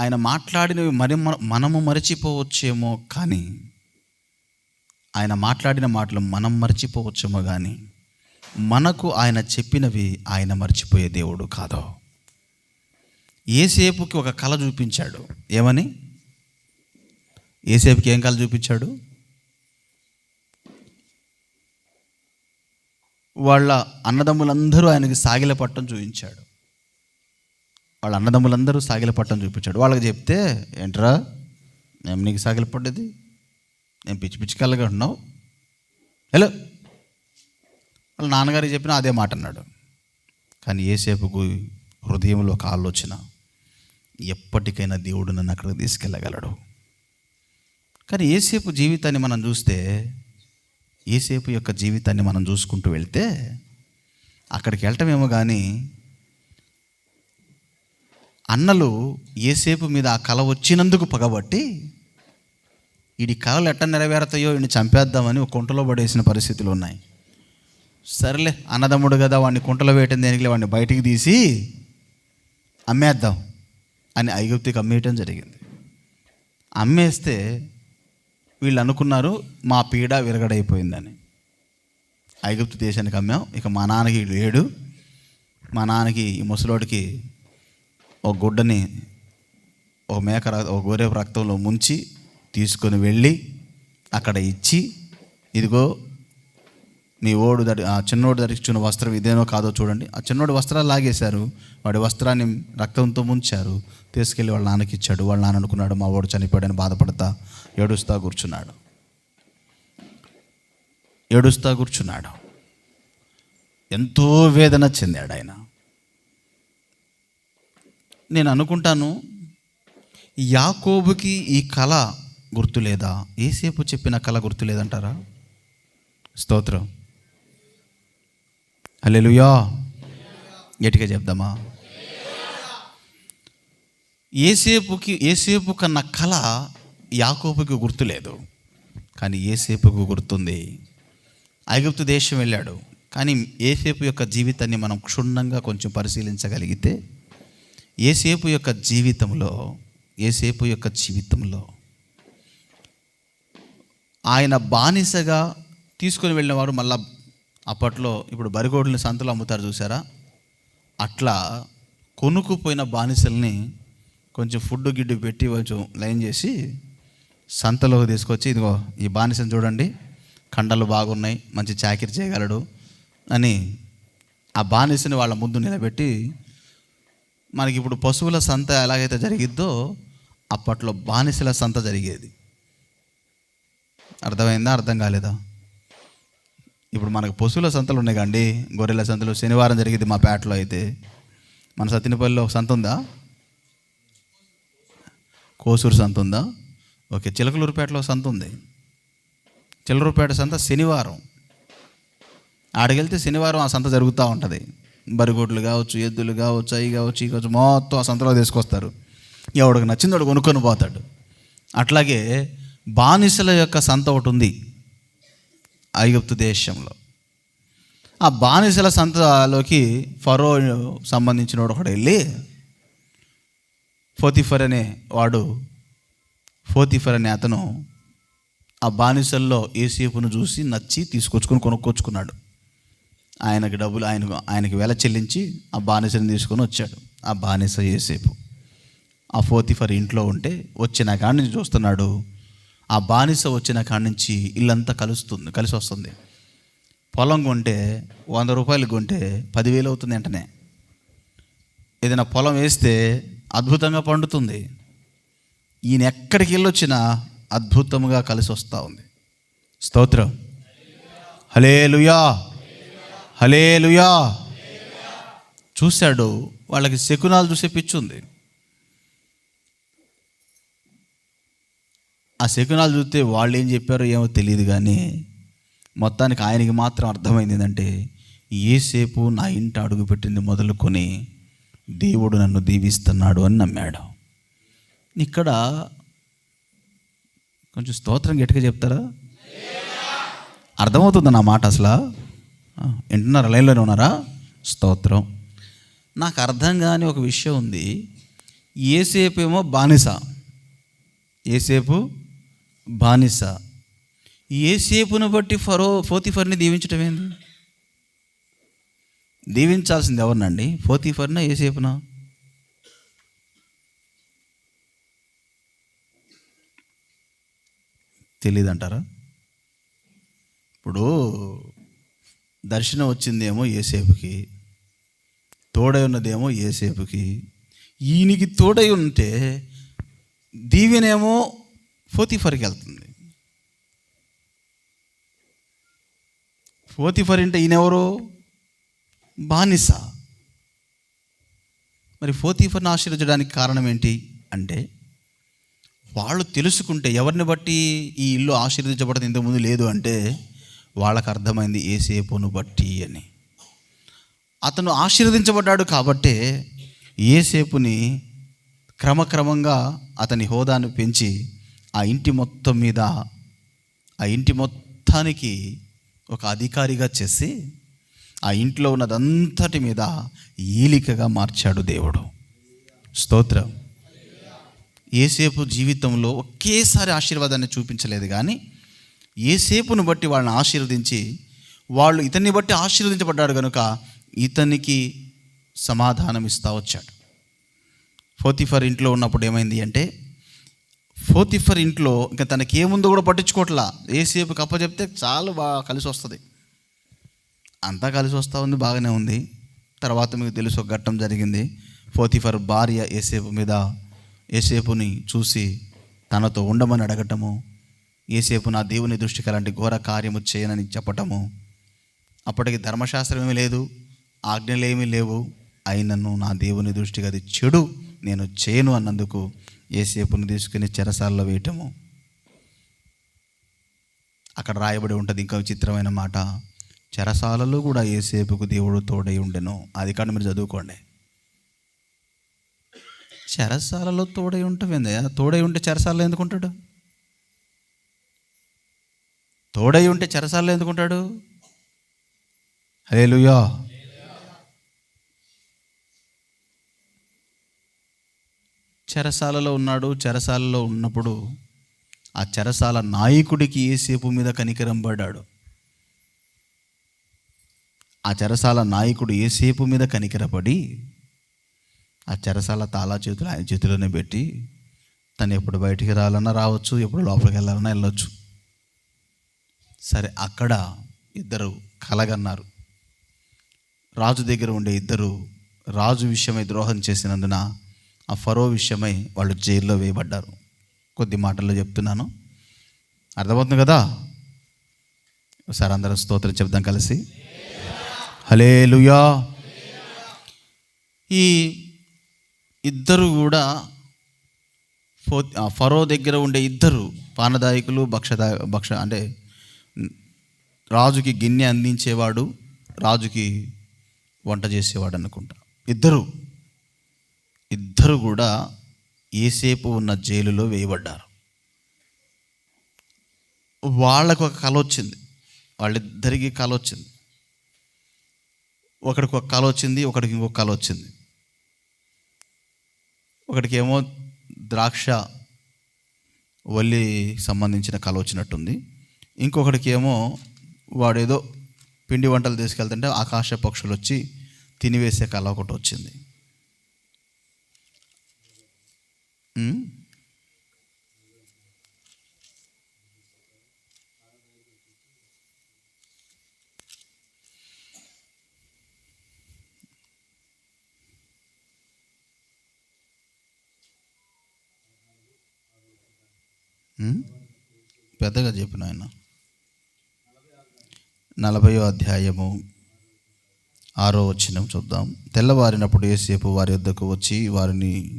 ఆయన మాట్లాడినవి మరి మనము మరచిపోవచ్చేమో కానీ ఆయన మాట్లాడిన మాటలు మనం మర్చిపోవచ్చేమో కానీ మనకు ఆయన చెప్పినవి ఆయన మర్చిపోయే దేవుడు కాదు. ఏసేపుకి ఒక కళ చూపించాడు. ఏమని? ఏసేపుకి ఏం కళ చూపించాడు? వాళ్ళ అన్నదమ్ములందరూ ఆయనకి సాగిల పట్టం చూపించాడు. వాళ్ళ అన్నదమ్ములందరూ సాగిల పట్టడం చూపించాడు. వాళ్ళకి చెప్తే ఏంట్రా నేను నీకు సాగిల పడ్డది? నేను పిచ్చి పిచ్చి కళ్ళగా ఉన్నావు? హలో. వాళ్ళ నాన్నగారికి చెప్పిన అదే మాట అన్నాడు. కానీ ఏసేపుకు హృదయంలో ఒక ఆలోచన ఎప్పటికైనా దేవుడు నన్ను అక్కడికి తీసుకెళ్ళగలడు. కానీ ఏసేపు జీవితాన్ని మనం చూస్తే ఏసేపు యొక్క జీవితాన్ని మనం చూసుకుంటూ వెళ్తే అక్కడికి వెళ్ళటమేమో కానీ అన్నలు ఏసేపు మీద ఆ కళ వచ్చినందుకు పగబట్టి వీడి కళలు ఎట్ట నెరవేరుతాయో వీడిని చంపేద్దామని ఒక కుంటలో పడేసిన పరిస్థితులు ఉన్నాయి. సరేలే అన్నదమ్ముడు కదా వాడిని కుంటలో వేయటం దేనికి వాడిని బయటికి తీసి అమ్మేద్దాం అని ఐగుప్తికి అమ్మేయటం జరిగింది. అమ్మేస్తే వీళ్ళు అనుకున్నారు మా పీడ విరగడైపోయిందని. ఐగుప్తు దేశానికి అమ్మాం ఇక మా నాన్నకి లేడు మా నాన్నకి ఈ ముసలోడికి ఒక గుడ్డని ఒక మేక ర- ఒక గొర్రె రక్తంలో ముంచి తీసుకొని వెళ్ళి అక్కడ ఇచ్చి ఇదిగో మీ ఓడు దరి ఆ చిన్నోడు ధరించున్న వస్త్రం ఇదేనో కాదో చూడండి. ఆ చిన్నోడు వస్త్రాలు లాగేశారు. వాడి వస్త్రాన్ని రక్తంతో ముంచారు. తీసుకెళ్ళి వాళ్ళ నాన్నకి ఇచ్చాడు. వాళ్ళ నాన్న అనుకున్నాడు మా ఓడు చనిపోయాడని బాధపడతా. ఏడుస్తా కూర్చున్నాడు. ఏడుస్తా కూర్చున్నాడు. ఎంతో వేదన చెందాడు ఆయన. నేను అనుకుంటాను యాకోబుకి ఈ కళ గుర్తులేదా? ఏసేపు చెప్పిన కళ గుర్తులేదంటారా? స్తోత్రం. అల్లెలుయా గట్టిగా చెప్దామా? ఏసేపుకి ఏసేపు కన్న కళ యాకోబుకి గుర్తులేదు. కానీ ఏసేపుకు గుర్తుంది. ఐగుప్తు దేశం వెళ్ళాడు. కానీ ఏసేపు యొక్క జీవితాన్ని మనం క్షుణ్ణంగా కొంచెం పరిశీలించగలిగితే ఏసేపు యొక్క జీవితంలో ఏసేపు యొక్క జీవితంలో ఆయన బానిసగా తీసుకొని వెళ్ళినవారు మళ్ళా అప్పట్లో ఇప్పుడు బరిగోడుని సంతలో అమ్ముతారు చూసారా? అట్లా కొనుక్కుపోయిన బానిసల్ని కొంచెం ఫుడ్ గిడ్డు పెట్టి కొంచెం లైన్ చేసి సంతలోకి తీసుకొచ్చి ఇదిగో ఈ బానిసని చూడండి కండలు బాగున్నాయి మంచి చాకిరి చేయగలడు అని ఆ బానిసని వాళ్ళ ముందు నిలబెట్టి మనకి ఇప్పుడు పశువుల సంత ఎలాగైతే జరిగిద్దో అప్పట్లో బానిసల సంత జరిగేది. అర్థమైందా? అర్థం కాలేదా? ఇప్పుడు మనకు పశువుల సంతలు ఉన్నాయి కండి గొర్రెల సంతలు శనివారం జరిగింది మా పేటలో అయితే. మన సత్తినపల్లిలో ఒక సంత ఉందా? కోసూరు సంత ఉందా? ఓకే చిలకలూరుపేటలో సంత ఉంది. చిలకలూరుపేట సంత శనివారం. ఆడికెళ్తే శనివారం ఆ సంత జరుగుతూ ఉంటుంది. బరిగోట్లు కావచ్చు ఎద్దులు కావచ్చు అవి కావచ్చు ఇవి కావచ్చు మొత్తం ఆ సంతలో తీసుకొస్తారు. ఎవడికి నచ్చింది వాడు కొనుక్కొని పోతాడు. అట్లాగే బానిసల యొక్క సంత ఒకటి ఉంది ఐగుప్తు దేశంలో. ఆ బానిసల సంతలోకి ఫరో సంబంధించిన వాడు ఒకడు వెళ్ళి ఫోతిఫర్ అనే వాడు ఫోతిఫర్ అనే అతను ఆ బానిసల్లో ఏసేపును చూసి నచ్చి తీసుకొచ్చుకొని కొనుక్కొచ్చుకున్నాడు. ఆయనకు డబ్బులు ఆయన ఆయనకి వెల చెల్లించి ఆ బానిసని తీసుకొని వచ్చాడు. ఆ బానిస ఏసేపు ఆ ఫోతిఫర్ ఇంట్లో ఉంటే వచ్చిన కాడి నుంచి చూస్తున్నాడు. ఆ బానిస వచ్చిన కాడి నుంచి ఇల్లంతా కలుస్తుంది కలిసి వస్తుంది. పొలం కొంటే వంద రూపాయలు కొంటే పదివేలు అవుతుంది వెంటనే ఏదైనా పొలం వేస్తే అద్భుతంగా పండుతుంది. ఈయన ఎక్కడికి వెళ్ళొచ్చినా అద్భుతంగా కలిసి వస్తూ ఉంది. స్తోత్రం. హలేలుయా హలేలుయా చూశాడు వాళ్ళకి శకునాలు చూసే పిచ్చుంది ఆ శకునాలు చూస్తే వాళ్ళు ఏం చెప్పారో ఏమో తెలియదు కానీ మొత్తానికి ఆయనకి మాత్రం అర్థమైంది ఏంటంటే ఏసేపు నా ఇంట అడుగుపెట్టింది మొదలుకొని దేవుడు నన్ను దీవిస్తున్నాడు అని నమ్మాడు. ఇక్కడ కొంచెం స్తోత్రం గట్టిగా చెప్తారా? అర్థమవుతుందా నా మాట అసలు? వింటున్నారా? లైన్లోనే ఉన్నారా? స్తోత్రం. నాకు అర్థం కాని ఒక విషయం ఉంది. ఏసేపు ఏమో బానిస. ఏసేపు బానిస. ఏసేపును బట్టి ఫరో ఫోతిఫర్ని దీవించటం ఏంది? దీవించాల్సింది ఎవరినండి? ఫోతిఫర్నా ఏసేపునా తెలియదంటారా ఇప్పుడు దర్శనం వచ్చిందేమో ఏసేపుకి తోడై ఉన్నదేమో ఏసేపుకి ఈయనకి తోడై ఉంటే దీవెనేమో ఫోతిఫర్కి వెళ్తుంది. ఫోతిఫర్ అంటే ఈయనెవరు? బానిస. మరి ఫోతిఫర్ని ఆశీర్వదించడానికి కారణం ఏంటి అంటే వాళ్ళు తెలుసుకుంటే ఎవరిని బట్టి ఈ ఇల్లు ఆశీర్వదించబడదు ఇంతకుముందు లేదు అంటే వాళ్ళకు అర్థమైంది ఏసేపును బట్టి అని. అతను ఆశీర్వదించబడ్డాడు కాబట్టే ఏసేపుని క్రమక్రమంగా అతని హోదాను పెంచి ఆ ఇంటి మొత్తం మీద ఆ ఇంటి మొత్తానికి ఒక అధికారిగా చేసి ఆ ఇంట్లో ఉన్నదంతటి మీద ఈలికగా మార్చాడు దేవుడు. స్తోత్రం. ఏసేపు జీవితంలో ఒకేసారి ఆశీర్వాదాన్ని చూపించలేదు కానీ ఏసేపును బట్టి వాళ్ళని ఆశీర్వదించి వాళ్ళు ఇతన్ని బట్టి ఆశీర్వదించబడ్డాడు కనుక ఇతనికి సమాధానం ఇస్తా వచ్చాడు. ఫోతిఫర్ ఇంట్లో ఉన్నప్పుడు ఏమైంది అంటే ఫోతిఫర్ ఇంట్లో ఇంకా తనకి ఏముందో కూడా పట్టించుకోవట్లా కప్ప చెప్తే చాలా బాగా కలిసి వస్తుంది. అంతా కలిసి వస్తూ ఉంది బాగానే ఉంది. తర్వాత మీకు తెలుసు ఒక ఘట్టం జరిగింది. ఫోతిఫర్ భార్య ఏసేపు మీద ఏసేపుని చూసి తనతో ఉండమని అడగటము ఏసేపు నా దేవుని దృష్టికి అలాంటి ఘోర కార్యము చేయనని చెప్పటము. అప్పటికి ధర్మశాస్త్రం ఏమీ లేదు ఆజ్ఞలు ఏమీ లేవు. అయినను నా దేవుని దృష్టికి అది చెడు నేను చేయను అన్నందుకు ఏసేపుని తీసుకుని చెరసాల్లో వేయటము. అక్కడ రాయబడి ఉంటుంది ఇంకా విచిత్రమైన మాట. చెరసాలలో కూడా ఏసేపుకు దేవుడు తోడై ఉండెను. అది కానీ మీరు చదువుకోండి. చెరసాలలో తోడై ఉంటుంది తోడై ఉంటే చెరసాలలో ఎందుకుంటాడు తోడై ఉంటే చెరసాలలో ఎందుకుంటాడు? హే లుయో చెరసాలలో ఉన్నాడు చెరసాలలో ఉన్నప్పుడు ఆ చెరసాల నాయకుడికి ఏసేపు మీద కనికరం పడ్డాడు. ఆ చెరసాల నాయకుడు ఏసేపు మీద కనికరపడి ఆ చెరసాల తాళా చేతులు ఆయన చేతిలోనే పెట్టి తను ఎప్పుడు బయటికి రావాలన్నా రావచ్చు ఎప్పుడు లోపలికి వెళ్ళాలన్నా వెళ్ళొచ్చు. సరే అక్కడ ఇద్దరు కలగన్నారు. రాజు దగ్గర ఉండే ఇద్దరు రాజు విషయమై ద్రోహం చేసినందున ఆ ఫరో విషయమై వాళ్ళు జైల్లో వేయబడ్డారు. కొద్ది మాటల్లో చెప్తున్నాను. అర్థమవుతుంది కదా? ఒకసారి అందరం స్తోత్రం చెప్దాం కలిసి. హలే ఈ ఇద్దరు కూడా ఫో ఆ ఫరో దగ్గర ఉండే ఇద్దరు పానదాయకులు భక్షదా భక్ష అంటే రాజుకి గిన్నె అందించేవాడు రాజుకి వంట చేసేవాడు అనుకుంటా. ఇద్దరు ఇద్దరు కూడా ఏసేపు ఉన్న జైలులో వేయబడ్డారు. వాళ్ళకు ఒక కళ వచ్చింది. వాళ్ళిద్దరికి కళ వచ్చింది. ఒకడికి ఒక కళ వచ్చింది ఒకడికి ఇంకొక కళ వచ్చింది. ఒకడికి ఏమో ద్రాక్ష వల్లి సంబంధించిన కళ వచ్చినట్టుంది. ఇంకొకడికి ఏమో వాడేదో పిండి వంటలు తీసుకెళ్తుంటే ఆకాశ పక్షులు వచ్చి తినివేసే కళ ఒకటి వచ్చింది. పెద్దగా చెప్పిన ఆయన నలభయో అధ్యాయము ఆరో వచ్చినం చూద్దాం. తెల్లవారినప్పుడు ఏసేపు వారి వద్దకు వచ్చి వారిని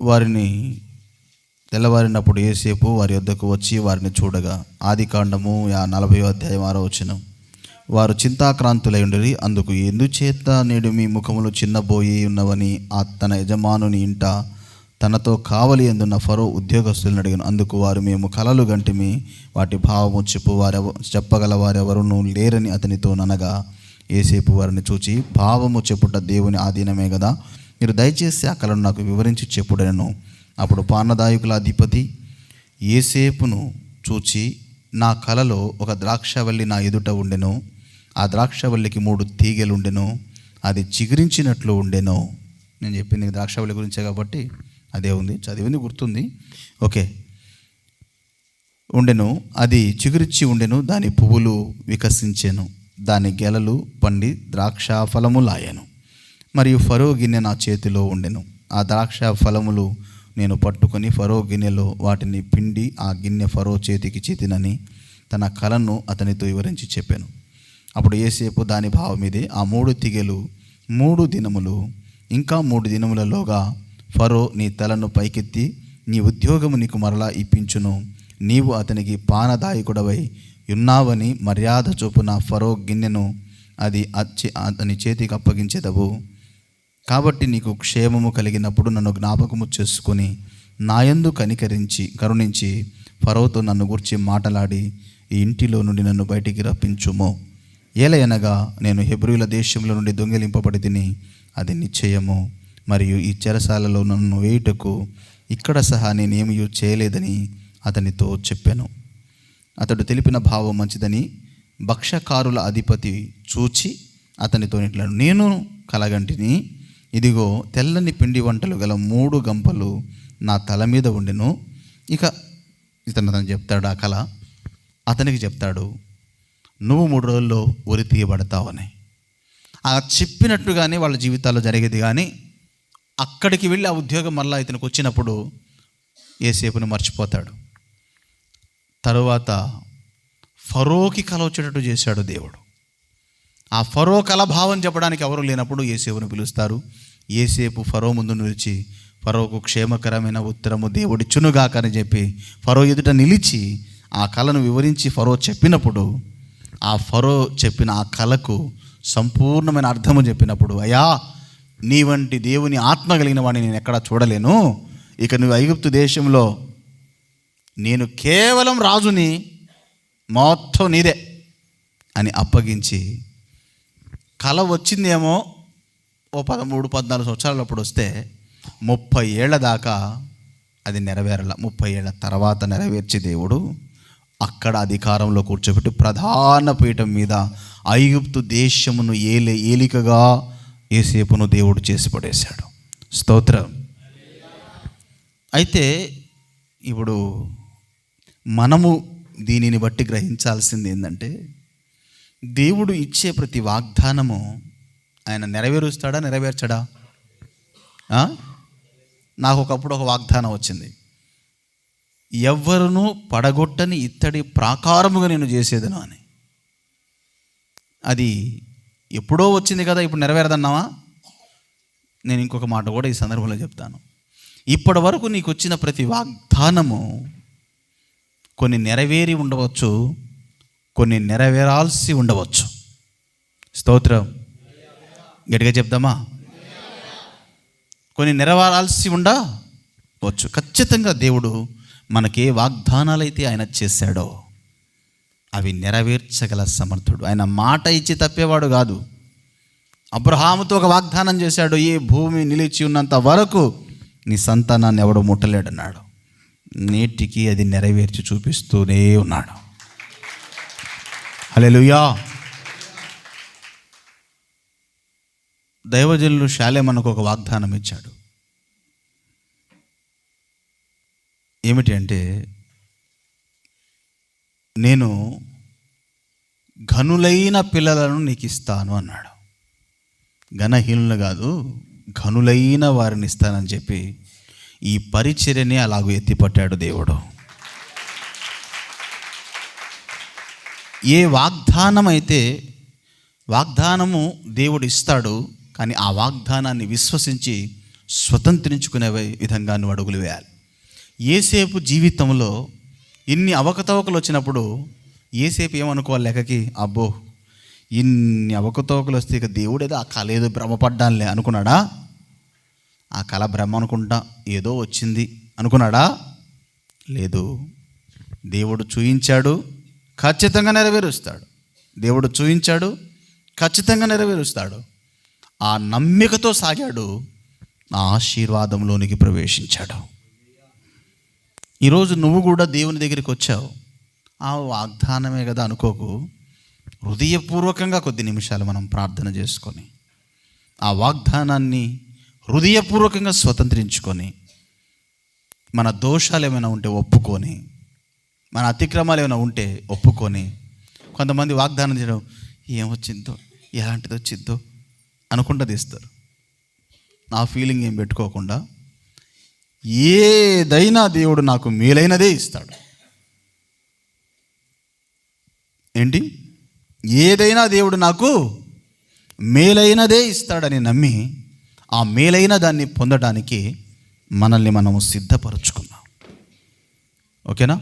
వారిని తెల్లవారినప్పుడు ఏసేపు వారి వద్దకు వచ్చి వారిని చూడగా ఆది కాండము నలభై అధ్యాయం ఆరో వచనం. వారు చింతాక్రాంతులై ఉండరి అందుకు ఎందుచేత నేడు మీ ముఖములు చిన్నబోయి ఉన్నవని ఆ తన యజమానుని ఇంట తనతో కావలి ఎందున్న ఫరో ఉద్యోగస్తులను అడిగాను. అందుకు వారు మేము కలలు గంటిమి వాటి భావము చెప్పు వారెవ చెప్పగల వారెవరునూ లేరని అతనితో ననగా ఏసేపు వారిని చూచి భావము చెప్పుట దేవుని ఆధీనమే కదా మీరు దయచేసి ఆ కళను నాకు వివరించి చెప్పుడను అప్పుడు పానదాయకుల అధిపతి ఏసేపును చూచి నా కలలో ఒక ద్రాక్షవల్లి నా ఎదుట ఉండెను. ఆ ద్రాక్షవల్లికి మూడు తీగెలుండెను. అది చిగురించినట్లు ఉండెను. నేను చెప్పింది ద్రాక్షవల్లి గురించే కాబట్టి అదే ఉంది చదివింది గుర్తుంది. ఓకే. ఉండెను అది చిగురిచ్చి ఉండెను దాని పువ్వులు వికసించెను దాని గెలలు పండి ద్రాక్ష ఫలములాయను మరియు ఫరో గిన్నె నా చేతిలో ఉండెను. ఆ ద్రాక్ష ఫలములు నేను పట్టుకొని ఫరో గిన్నెలో వాటిని పిండి ఆ గిన్నె ఫరో చేతికి చేతినని తన కలను అతనితో వివరించి చెప్పాను. అప్పుడు ఏసేపు దాని భావం ఇదే ఆ మూడు తిగెలు మూడు దినములు ఇంకా మూడు దినములలోగా ఫరో నీ తలను పైకెత్తి నీ ఉద్యోగము నీకు మరలా ఇప్పించును. నీవు అతనికి పానదాయకుడవై ఉన్నావని మర్యాద చొప్పున ఫరో గిన్నెను అది అచ్చి అతని చేతికి అప్పగించేదవు. కాబట్టి నీకు క్షేమము కలిగినప్పుడు నన్ను జ్ఞాపకము చేసుకొని నాయందు కనికరించి కరుణించి ఫరోతో నన్ను గురించి మాటలాడి ఈ ఇంటిలో నుండి నన్ను బయటికి రప్పించుము. ఏలయనగా నేను హెబ్రియుల దేశంలో నుండి దొంగిలింపబడి తిని అది నిశ్చయము. మరియు ఈ చెరసాలలో నన్ను వేయుటకు ఇక్కడ సహా నేనేమీ చేయలేదని అతనితో చెప్పాను. అతడు తెలిపిన భావం మంచిదని భక్షకారుల అధిపతి చూచి అతనితో ఇట్లా నేను కలగంటిని? ఇదిగో తెల్లని పిండి వంటలు గల మూడు గంపలు నా తల మీద ఉండెను. ఇక ఇతను అతను చెప్తాడు ఆ కళ అతనికి చెప్తాడు నువ్వు మూడు రోజుల్లో ఉరి తీయబడతావని. ఆ చెప్పినట్టుగానే వాళ్ళ జీవితాల్లో జరిగేది కానీ అక్కడికి వెళ్ళి ఆ ఉద్యోగం మళ్ళీ ఇతనికి వచ్చినప్పుడు ఏసేపుని మర్చిపోతాడు. తరువాత ఫరోకి కల వచ్చేటట్టు చేశాడు దేవుడు. ఆ ఫరో కల భావం చెప్పడానికి ఎవరు లేనప్పుడు ఏసేపును పిలుస్తారు. ఏసేపు ఫరో ముందు నిలిచి ఫరోకు క్షేమకరమైన ఉత్తరము దేవుడిచ్చునుగాక అని చెప్పి ఫరో ఎదుట నిలిచి ఆ కళను వివరించి ఫరో చెప్పినప్పుడు ఆ ఫరో చెప్పిన ఆ కళకు సంపూర్ణమైన అర్థము చెప్పినప్పుడు అయ్యా నీ వంటి దేవుని ఆత్మ కలిగిన వాడిని నేను ఎక్కడా చూడలేను. ఇక నువ్వు ఐగుప్తు దేశంలో నేను కేవలం రాజుని మొత్తం నీదే అని అప్పగించి కళ వచ్చిందేమో ఓ పదమూడు పద్నాలుగు సంవత్సరాలు అప్పుడు వస్తే ముప్పై ఏళ్ళ దాకా అది నెరవేరల. ముప్పై ఏళ్ళ తర్వాత నెరవేర్చే దేవుడు అక్కడ అధికారంలో కూర్చోబెట్టి ప్రధాన పీఠం మీద ఐగుప్తు దేశమును ఏలే ఏలికగా ఏసేపును దేవుడు చేసి పడేశాడు. స్తోత్రం. అయితే ఇప్పుడు మనము దీనిని బట్టి గ్రహించాల్సింది ఏంటంటే దేవుడు ఇచ్చే ప్రతి వాగ్దానము ఆయన నెరవేరుస్తాడా నెరవేర్చడా? నాకు ఒకప్పుడు ఒక వాగ్దానం వచ్చింది. ఎవ్వరును పడగొట్టని ఇత్తడి ప్రాకారముగా నేను చేసేదను అని. అది ఎప్పుడో వచ్చింది కదా ఇప్పుడు నెరవేరదన్నావా? నేను ఇంకొక మాట కూడా ఈ సందర్భంలో చెప్తాను. ఇప్పటి వరకు నీకు వచ్చిన ప్రతి వాగ్దానము కొన్ని నెరవేరి ఉండవచ్చు కొన్ని నెరవేరాల్సి ఉండవచ్చు. స్తోత్రం. గట్టిగా చెప్దామా? కొన్ని నెరవేరాల్సి ఉండవచ్చు. ఖచ్చితంగా దేవుడు మనకి వాగ్దానాలైతే ఆయన చేశాడో. అవి నెరవేర్చగల సమర్థుడు. ఆయన మాట ఇచ్చి తప్పేవాడు కాదు. అబ్రహాముతో ఒక వాగ్దానం చేశాడు ఈ భూమి నిలిచి ఉన్నంత వరకు నీ సంతానాన్ని ఎవడు ముట్టలేడన్నాడు. నేటికి అది నెరవేర్చి చూపిస్తూనే ఉన్నాడు. హల్లెలూయా. దైవజనులు శాలే మనకు ఒక వాగ్దానం ఇచ్చాడు. ఏమిటి అంటే నేను ఘనులైన పిల్లలను నీకు ఇస్తాను అన్నాడు. ఘనహీనులు కాదు ఘనులైన వారిని ఇస్తానని చెప్పి ఈ పరిచర్యని అలాగూ ఎత్తిపట్టాడు దేవుడు. ఏ వాగ్దానం అయితే వాగ్దానము దేవుడు ఇస్తాడు కానీ ఆ వాగ్దానాన్ని విశ్వసించి స్వతంత్రించుకునే విధంగా నువ్వు అడుగులు వేయాలి. ఏసేపు జీవితంలో ఇన్ని అవకతవకలు వచ్చినప్పుడు ఏసేపు ఏమనుకోవాలి లెక్కకి? అబ్బో ఇన్ని అవకతవకలు వస్తే ఇక దేవుడు ఏదో ఆ కళ ఏదో భ్రమపడ్డానులే అనుకున్నాడా? ఆ కళ భ్రమ అనుకుంటా ఏదో వచ్చింది అనుకున్నాడా? లేదు. దేవుడు చూయించాడు ఖచ్చితంగా నెరవేరుస్తాడు. దేవుడు చూయించాడు ఖచ్చితంగా నెరవేరుస్తాడు. ఆ నమ్మికతో సాగాడు ఆ ఆశీర్వాదంలోనికి ప్రవేశించాడు. ఈరోజు నువ్వు కూడా దేవుని దగ్గరికి వచ్చావు. ఆ వాగ్దానమే కదా అనుకోకు. హృదయపూర్వకంగా కొద్ది నిమిషాలు మనం ప్రార్థన చేసుకొని ఆ వాగ్దానాన్ని హృదయపూర్వకంగా స్వతంత్రించుకొని మన దోషాలు ఏమైనా ఉంటే ఒప్పుకొని మన అతిక్రమాలు ఏమైనా ఉంటే ఒప్పుకొని కొంతమంది వాగ్దానం చేయడం ఏమొచ్చిందో? ఎలాంటిది వచ్చిందో అనుకుంటా తీస్తారు. నా ఫీలింగ్ ఏం పెట్టుకోకుండా ఏదైనా దేవుడు నాకు మేలైనదే ఇస్తాడు. ఏంటి? ఏదైనా దేవుడు నాకు మేలైనదే ఇస్తాడని నమ్మి ఆ మేలైన దాన్ని పొందడానికి మనల్ని మనము సిద్ధపరచుకున్నాం ఓకేనా?